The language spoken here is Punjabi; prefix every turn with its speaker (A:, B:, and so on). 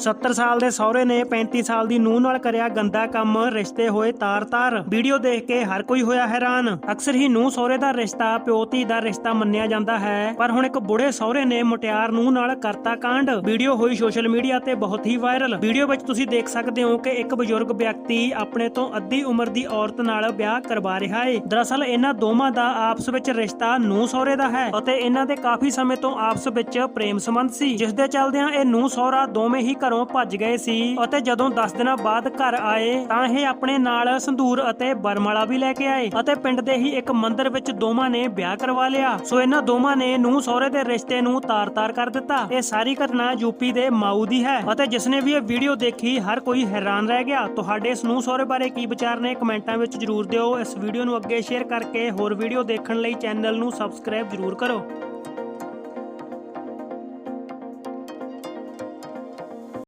A: 70 ਸਾਲ ਦੇ ਸਹੁਰੇ ਨੇ 35 ਸਾਲ ਦੀ ਨੂੰਹ ਨਾਲ ਕਰਿਆ ਗੰਦਾ ਕੰਮ, ਰਿਸ਼ਤੇ ਹੋਏ ਤਾਰ-ਤਾਰ। ਵੀਡੀਓ ਦੇਖ ਕੇ ਹਰ ਕੋਈ ਹੋਇਆ ਹੈਰਾਨ। ਅਕਸਰ ਹੀ ਨੂੰਹ ਸਹੁਰੇ ਦਾ ਰਿਸ਼ਤਾ, ਪਿਓ ਦਾ ਰਿਸ਼ਤਾ ਮੰਨਿਆ ਜਾਂਦਾ ਹੈ। ਪਰ ਹੁਣ ਇੱਕ ਬੁੜੇ ਸਹੁਰੇ ਨੇ ਮੁਟਿਆਰ ਨੂੰਹ ਨਾਲ ਕਰਤਾ ਕਾਂਡ। ਵੀਡੀਓ ਹੋਈ ਸੋਸ਼ਲ ਮੀਡੀਆ ਤੇ ਬਹੁਤ ਹੀ ਵਾਇਰਲ। ਵੀਡੀਓ ਵਿੱਚ ਤੁਸੀਂ ਦੇਖ ਸਕਦੇ ਹੋ ਕਿ ਇੱਕ ਬਜ਼ੁਰਗ ਵਿਅਕਤੀ ਆਪਣੇ ਤੋਂ ਅੱਧੀ ਉਮਰ ਦੀ ਔਰਤ ਨਾਲ ਵਿਆਹ ਕਰਵਾ ਰਿਹਾ ਹੈ ਦਰਅਸਲ ਇਹਨਾਂ ਦੋਵਾਂ ਦਾ ਆਪਸ ਵਿੱਚ ਰਿਸ਼ਤਾ ਨੂੰਹ ਸਹੁਰੇ ਦਾ ਹੈ ਅਤੇ ਇਹਨਾਂ ਦੇ ਕਾਫੀ ਸਮੇਂ ਤੋਂ ਆਪਸ ਵਿੱਚ ਪ੍ਰੇਮ ਸੰਬੰਧ ਸੀ। ਜਿਸ ਦੇ ਚੱਲਦਿਆਂ ਇਹ ਨੂੰਹ ਸਹੁਰਾ ਦੋਵੇਂ ਹੀ ਘਰੋਂ ਭੱਜ ਗਏ ਸੀ ਅਤੇ ਜਦੋਂ 10 ਦਿਨਾਂ ਬਾਅਦ ਘਰ ਆਏ ਤਾਂ ਇਹ ਆਪਣੇ ਨਾਲ ਸੰਧੂਰ ਅਤੇ ਬਰਮਾਲਾ ਵੀ ਲੈ ਕੇ ਆਏ ਅਤੇ ਪਿੰਡ ਦੇ ਹੀ ਇੱਕ ਮੰਦਿਰ ਵਿੱਚ ਦੋਵਾਂ ਨੇ ਵਿਆਹ ਕਰਵਾ ਲਿਆ। ਸੋ ਇਹਨਾਂ ਦੋਵਾਂ ਨੇ ਨੂੰਹ ਸਹੁਰੇ ਦੇ ਰਿਸ਼ਤੇ ਨੂੰ ਤਾਰ-ਤਾਰ ਕਰ ਦਿੱਤਾ। ਇਹ ਸਾਰੀ ਘਟਨਾ ਯੂਪੀ ਦੇ ਮਾਊ ਦੀ ਹੈ ਅਤੇ ਜਿਸਨੇ ਵੀ ਇਹ ਵੀਡੀਓ ਦੇਖੀ, ਹਰ ਕੋਈ ਹੈਰਾਨ ਰਹਿ ਗਿਆ। ਤੁਹਾਡੇ ਇਸ ਨੂੰ ਸਹੁਰੇ ਬਾਰੇ ਕੀ ਵਿਚਾਰ ਨੇ ਕਮੈਂਟਾਂ ਵਿੱਚ ਜਰੂਰ ਦਿਓ। ਇਸ ਵੀਡੀਓ ਨੂੰ ਅੱਗੇ ਸ਼ੇਅਰ ਕਰਕੇ ਹੋਰ ਵੀਡੀਓ ਦੇਖਣ ਲਈ ਚੈਨਲ ਨੂੰ ਸਬਸਕ੍ਰਾਈਬ ਜਰੂਰ ਕਰੋ।